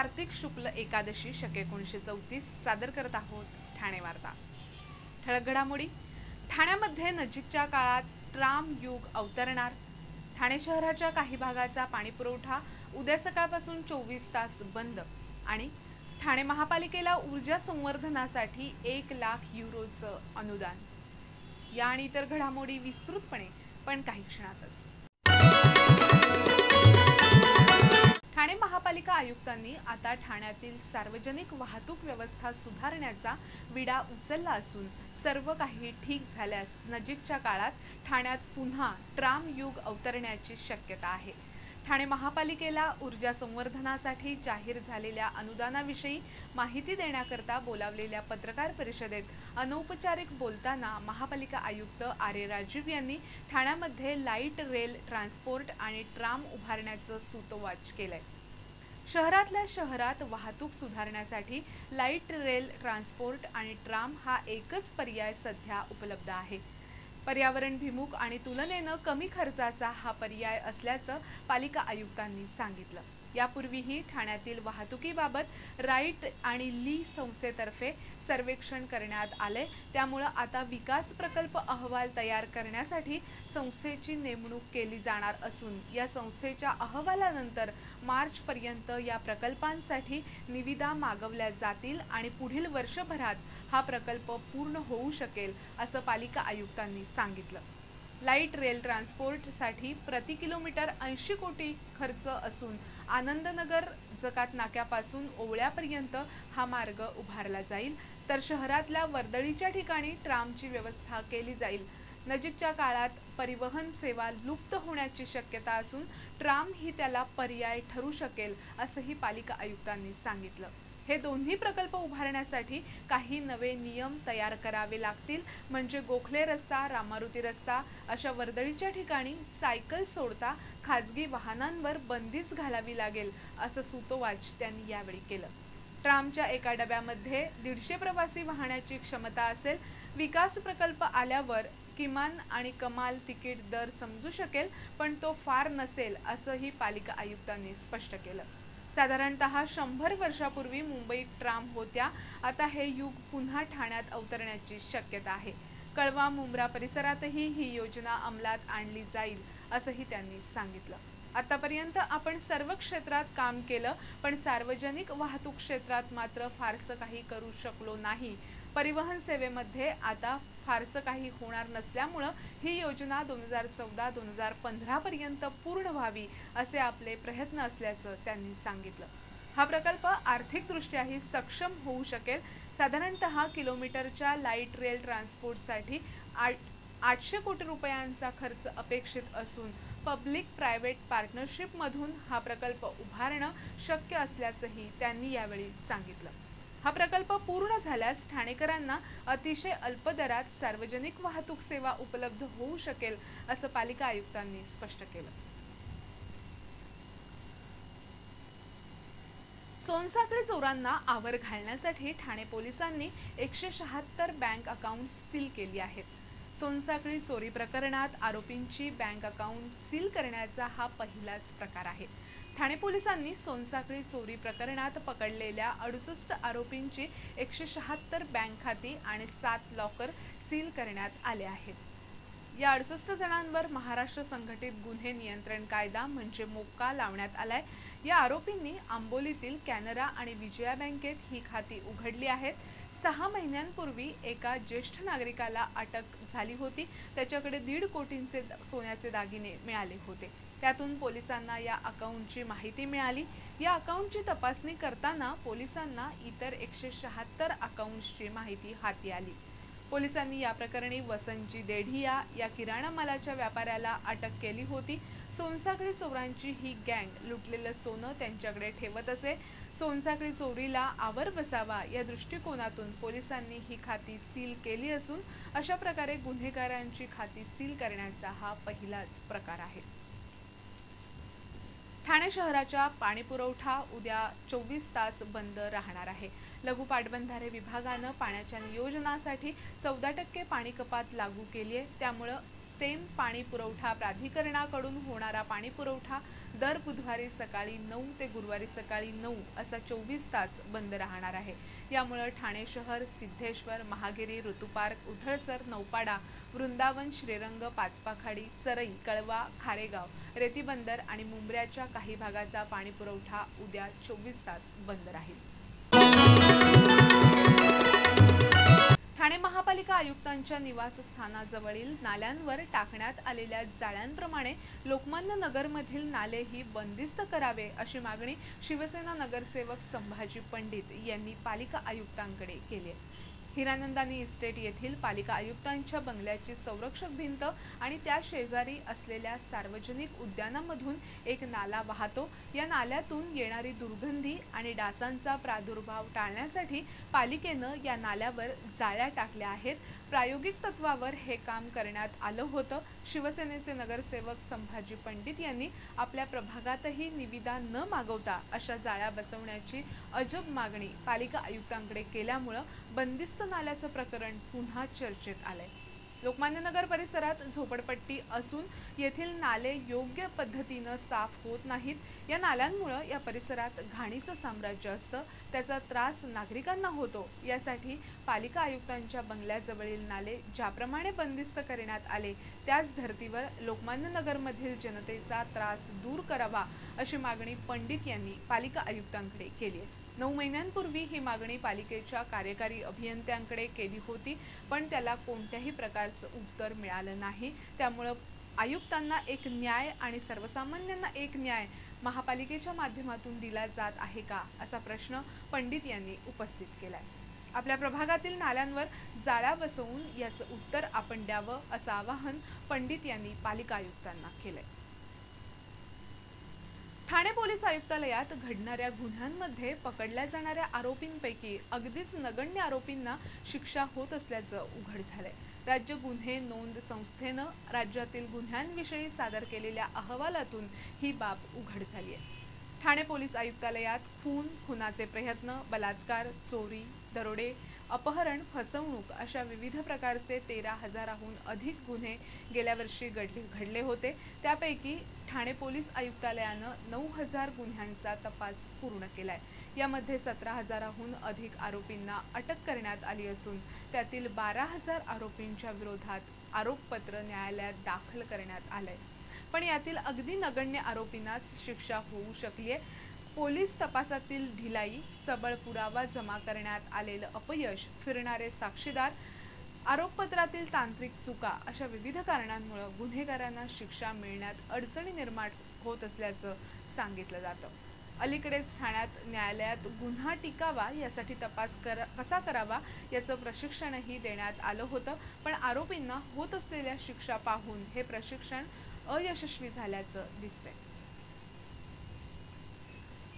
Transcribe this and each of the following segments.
कार्तिक शुक्ल एकादशी शक एकोणीसशे चौतीस सादर करत आहोत ठाणे वार्ता. ठळक घडामोडी. ठाण्यामध्ये नजीकच्या काळात ट्राम युग अवतरणार. ठाणे शहराच्या काही भागाचा पाणीपुरवठा उद्या सकाळपासून चोवीस तास बंद आणि ठाणे महापालिकेला ऊर्जा संवर्धनासाठी एक लाख युरोचं अनुदान. या आणि इतर घडामोडी विस्तृतपणे पण काही क्षणातच. ठाणे महापालिका आयुक्तांनी आता ठाण्यातील सार्वजनिक वाहतूक व्यवस्था सुधारण्याचा विडा उचलला असून सर्व काही ठीक झाल्यास नजीकच्या काळात ठाण्यात पुन्हा ट्राम युग अवतरण्याची शक्यता आहे. ठाणे महापालिकेला ऊर्जा संवर्धनासाठी जाहीर झालेल्या अनुदानाविषयी माहिती देण्याकरता बोलावलेल्या पत्रकार परिषदेत अनौपचारिक बोलताना महापालिका आयुक्त आर ए राजीव यांनी ठाण्यामध्ये लाइट रेल ट्रान्सपोर्ट आणि ट्राम उभारण्याचं सूतोवाच केलंय. शहरातल्या शहरात वाहतूक सुधारण्यासाठी लाइट रेल ट्रान्सपोर्ट आणि ट्राम हा एकच पर्याय सध्या उपलब्ध आहे. पर्यावरणभिमुख आणि तुलनेनं कमी खर्चाचा हा पर्याय असल्याचं पालिका आयुक्तांनी सांगितलं. यापूर्वीही ठाण्यातील वाहतुकीबाबत राईट आणि ली संस्थेतर्फे सर्वेक्षण करण्यात आले त्यामुळं आता विकास प्रकल्प अहवाल तयार करण्यासाठी संस्थेची नेमणूक केली जाणार असून या संस्थेच्या अहवालानंतर मार्चपर्यंत या प्रकल्पांसाठी निविदा मागवल्या जातील आणि पुढील वर्षभरात हा प्रकल्प पूर्ण होऊ शकेल असं पालिका आयुक्तांनी सांगितलं. लाइट रेल ट्रान्सपोर्टसाठी प्रति किलोमीटर ऐंशी कोटी खर्च असून आनंदनगर जकात नाक्यापासून ओवळ्यापर्यंत हा मार्ग उभारला जाईल तर शहरातल्या वर्दळीच्या ठिकाणी ट्रामची व्यवस्था केली जाईल. नजीकच्या काळात परिवहन सेवा लुप्त होण्याची शक्यता असून ट्राम ही त्याला पर्याय ठरू शकेल असंही पालिका आयुक्तांनी सांगितलं. हे दोन्ही प्रकल्प उभारण्यासाठी काही नवे नियम तयार करावे लागतील. म्हणजे गोखले रस्ता रामारुती रस्ता अशा वर्दळीच्या ठिकाणी सायकल सोडता खाजगी वाहनांवर बंदीच घालावी लागेल असं सुतोवाच त्यांनी यावेळी केलं. ट्रामच्या एका डब्यामध्ये दीडशे प्रवासी वाहण्याची क्षमता असेल विकास प्रकल्प आल्यावर किमान आणि कमाल तिकीट दर समजू शकेल पण तो फार नसेल असंही पालिका आयुक्तांनी स्पष्ट केलं. साधारणत शंभर वर्षापूर्वी मुंबईत ट्राम होत्या. आता हे युग पुन्हा ठाण्यात अवतरण्याची शक्यता आहे. कळवा मुंब्रा परिसरातही ही योजना अंमलात आणली जाईल असंही त्यांनी सांगितलं. आतापर्यंत आपण सर्व क्षेत्रात काम केलं पण सार्वजनिक वाहतूक क्षेत्रात मात्र फारसं काही करू शकलो नाही. परिवहन सेवेमध्ये आता फारसं काही होणार नसल्यामुळं ही योजना दोन हजार चौदा दोन हजार पंधरापर्यंत पूर्ण व्हावी असे आपले प्रयत्न असल्याचं त्यांनी सांगितलं. हा प्रकल्प आर्थिकदृष्ट्याही सक्षम होऊ शकेल. साधारणत किलोमीटरच्या लाइट रेल ट्रान्सपोर्टसाठी आठ आठशे कोटी रुपयांचा खर्च अपेक्षित असून पब्लिक प्रायव्हेट पार्टनरशिपमधून हा प्रकल्प उभारणं शक्य असल्याचंही त्यांनी यावेळी सांगितलं. हा प्रकल्प पूर्ण झाल्यास ठाणेकरांना अतिशय अल्प दरात सार्वजनिक वाहतूक सेवा उपलब्ध होऊ शकेल असं पालिका आयुक्तांनी स्पष्ट केलं. सोनसाखळी चोरांना आवर घालण्यासाठी ठाणे पोलिसांनी एकशे शहात्तर बँक अकाउंट सील केली आहेत. सोनसाखळी चोरी प्रकरणात आरोपींची बँक अकाउंट सील करण्याचा हा पहिलाच प्रकार आहे. ठाणे पोलिसांनी सोनसाखळी चोरी प्रकरणात पकडलेल्या अडुसष्ट आरोपींची एकशे शहात्तर बँक खाती आणि सात लॉकर सील करण्यात आले आहेत. या अडुसष्ट जणांवर महाराष्ट्र संघटित गुन्हे नियंत्रण कायदा म्हणजे मोक्का लावण्यात आलाय. या आरोपींनी आंबोलीतील कॅनरा आणि विजया बँकेत ही खाती उघडली आहेत. सहा महिन्यांपूर्वी एका ज्येष्ठ नागरिकाला अटक झाली होती. त्याच्याकडे दीड कोटींचे सोन्याचे दागिने मिळाले होते. त्यातून पोलिसांना या अकाउंटची माहिती मिळाली. या अकाउंटची तपासणी करताना पोलिसांना इतर एकशे शहात्तर अकाउंट्सची माहिती हाती आली. पोलिसांनी या प्रकरणी वसंतजी देढिया या किराणा मालाच्या व्यापाऱ्याला अटक केली होती. सोनसाखळी चोरांची ही गँग लुटलेलं सोनं त्यांच्याकडे ठेवत असे. सोनसाखळी चोरीला आवर बसावा या दृष्टिकोनातून पोलिसांनी ही खाती सील केली असून अशा प्रकारे गुन्हेगारांची खाती सील करण्याचा हा पहिलाच प्रकार आहे. ठाणे शहराच्या पाणीपुरवठा उद्या चोवीस तास बंद राहणार आहे. लघु पाटबंधारे विभागानं पाण्याच्या नियोजनासाठी चौदा टक्के पाणी कपात लागू केली आहे. त्यामुळं स्टेम पाणी पुरवठा प्राधिकरणाकडून होणारा पाणी पुरवठा दर बुधवारी सकाळी नऊ ते गुरुवारी सकाळी नऊ असा चोवीस तास बंद राहणार आहे. यामुळं ठाणे शहर सिद्धेश्वर महागिरी ऋतुपार्क उथळसर नौपाडा वृंदावन श्रीरंग पाचपाखाडी चरई कळवा खारेगाव रेतीबंदर आणि मुंबऱ्याच्या काही भागाचा पाणीपुरवठा उद्या चोवीस तास बंद राहील. ठाणे महापालिका आयुक्तांच्या निवासस्थानाजवळील नाल्यांवर टाकण्यात आलेल्या जाळ्यांप्रमाणे लोकमान्य नगरमधील नालेही बंदिस्त करावे अशी मागणी शिवसेना नगरसेवक संभाजी पंडित यांनी पालिका आयुक्तांकडे केली आहे. हिरानंदानी इस्टेट येथील पालिका आयुक्तांच्या बंगल्याची संरक्षक भिंत आणि त्या शेजारी असलेल्या सार्वजनिक उद्यानामधून एक नाला वाहतो. या नाल्यातून येणारी दुर्गंधी आणि डासांचा प्रादुर्भाव टाळण्यासाठी पालिकेनं या नाल्यावर जाळ्या टाकल्या आहेत. प्रायोगिक तत्वावर हे काम करण्यात आलं होतं. शिवसेनेचे नगरसेवक संभाजी पंडित यांनी आपल्या प्रभागातही निविदा न मागवता अशा जाळ्या बसवण्याची अजब मागणी पालिका आयुक्तांकडे केल्यामुळं बंदिस्त नाल्याचं प्रकरण पुन्हा चर्चेत आलंय. लोकमान्य नगर परिसरात झोपडपट्टी असून येथील नाले योग्य पद्धतीनं साफ होत नाहीत. या नाल्यांमुळं या परिसरात घाणीचं साम्राज्य असतं. त्याचा त्रास नागरिकांना होतो. यासाठी पालिका आयुक्तांच्या बंगल्याजवळील नाले ज्याप्रमाणे बंदिस्त करण्यात आले त्याच धर्तीवर लोकमान्य नगरमधील जनतेचा त्रास दूर करावा अशी मागणी पंडित यांनी पालिका आयुक्तांकडे केली आहे. नऊ महिन्यांपूर्वी ही मागणी पालिकेच्या कार्यकारी अभियंत्यांकडे केली होती पण त्याला कोणत्याही प्रकारचं उत्तर मिळालं नाही. त्यामुळं आयुक्तांना एक न्याय आणि सर्वसामान्यांना एक न्याय महापालिकेच्या माध्यमातून दिला जात आहे का असा प्रश्न पंडित यांनी उपस्थित केलाय. आपल्या प्रभागातील नाल्यांवर जाळ्या बसवून याचं उत्तर आपण द्यावं असं आवाहन पंडित यांनी पालिका आयुक्तांना केलंय. ठाणे पोलीस आयुक्तालयात घडणाऱ्या गुन्ह्यांमध्ये पकडल्या जाणाऱ्या आरोपींपैकी अगदीच नगण्य आरोपींना शिक्षा होत असल्याचं उघड झालंय. राज्य गुन्हे नोंद संस्थेनं राज्यातील गुन्ह्यांविषयी सादर केलेल्या अहवालातून ही बाब उघड झाली आहे ठाणे पोलीस आयुक्तालयात खून खुनाचे प्रयत्न बलात्कार चोरी दरोडे अपहरण फसवणूक अशा विविध प्रकारचे तेरा हजाराहून अधिक गुन्हे गेल्या वर्षी घडले घडले होते. त्यापैकी ठाणे पोलीस आयुक्तालयानं नऊ हजार गुन्ह्यांचा तपास पूर्ण केला आहे यामध्ये सतरा हजाराहून अधिक आरोपींना अटक करण्यात आली असून त्यातील बारा हजार आरोपींच्या विरोधात आरोपपत्र न्यायालयात दाखल करण्यात आलं आहे पण यातील अगदी नगण्य आरोपींनाच शिक्षा होऊ शकली आहे पोलीस तपासातील ढिलाई सबळ पुरावा जमा करण्यात आलेलं अपयश फिरणारे साक्षीदार आरोपपत्रातील तांत्रिक चुका अशा विविध कारणांमुळे गुन्हेगारांना शिक्षा मिळण्यात अडचणी निर्माण होत असल्याचं सांगितलं जातं. अलीकडेच ठाण्यात न्यायालयात गुन्हा टिकावा यासाठी तपास कर कसा करावा याचं प्रशिक्षणही देण्यात आलं होतं पण आरोपींना होत असलेल्या शिक्षा पाहून हे प्रशिक्षण अयशस्वी झाल्याचं दिसतंय.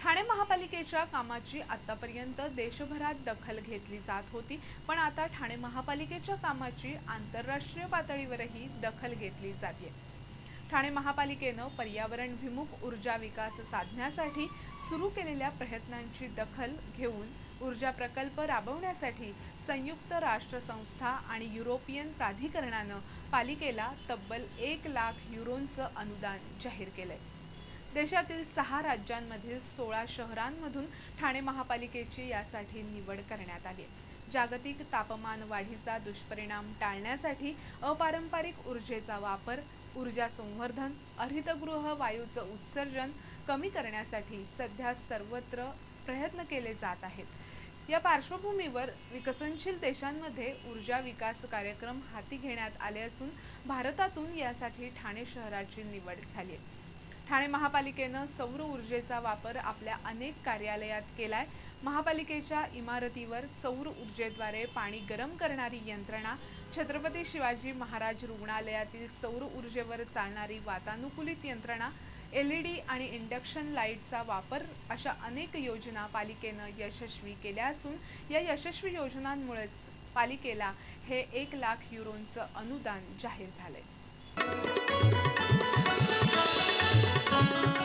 ठाणे महापालिकेच्या कामाची आतापर्यंत देशभरात दखल घेतली जात होती पण आता ठाणे महापालिकेच्या कामाची आंतरराष्ट्रीय पातळीवरही दखल घेतली जाते. ठाणे महापालिकेनं पर्यावरणभिमुख ऊर्जा विकास साधण्यासाठी सुरू केलेल्या प्रयत्नांची दखल घेऊन ऊर्जा प्रकल्प राबवण्यासाठी संयुक्त राष्ट्र संस्था आणि युरोपियन प्राधिकरणानं पालिकेला तब्बल एक लाख युरोंचं अनुदान जाहीर केलं आहे देशातील सहा राज्यांमधील सोळा शहरांमधून ठाणे महापालिकेची यासाठी निवड करण्यात आली. जागतिक तापमान वाढीचा दुष्परिणाम टाळण्यासाठी अपारंपरिक ऊर्जेचा वापर ऊर्जा संवर्धन हरितगृह वायूचं उत्सर्जन कमी करण्यासाठी सध्या सर्वत्र प्रयत्न केले जात आहेत. या पार्श्वभूमीवर विकसनशील देशांमध्ये ऊर्जा विकास कार्यक्रम हाती घेण्यात आले असून भारतातून यासाठी ठाणे शहराची निवड झाली आहे. ठाणे महापालिकेनं सौर ऊर्जेचा वापर आपल्या अनेक कार्यालयात केलाय. महापालिकेच्या इमारतीवर सौर ऊर्जेद्वारे पाणी गरम करणारी यंत्रणा छत्रपती शिवाजी महाराज रुग्णालयातील सौर ऊर्जेवर चालणारी वातानुकूलित यंत्रणा एल ई डी आणि इंडक्शन लाईटचा वापर अशा अनेक योजना पालिकेनं यशस्वी केल्या असून या यशस्वी योजनांमुळेच पालिकेला हे एक लाख युरोंचं अनुदान जाहीर झालंय. Thank you.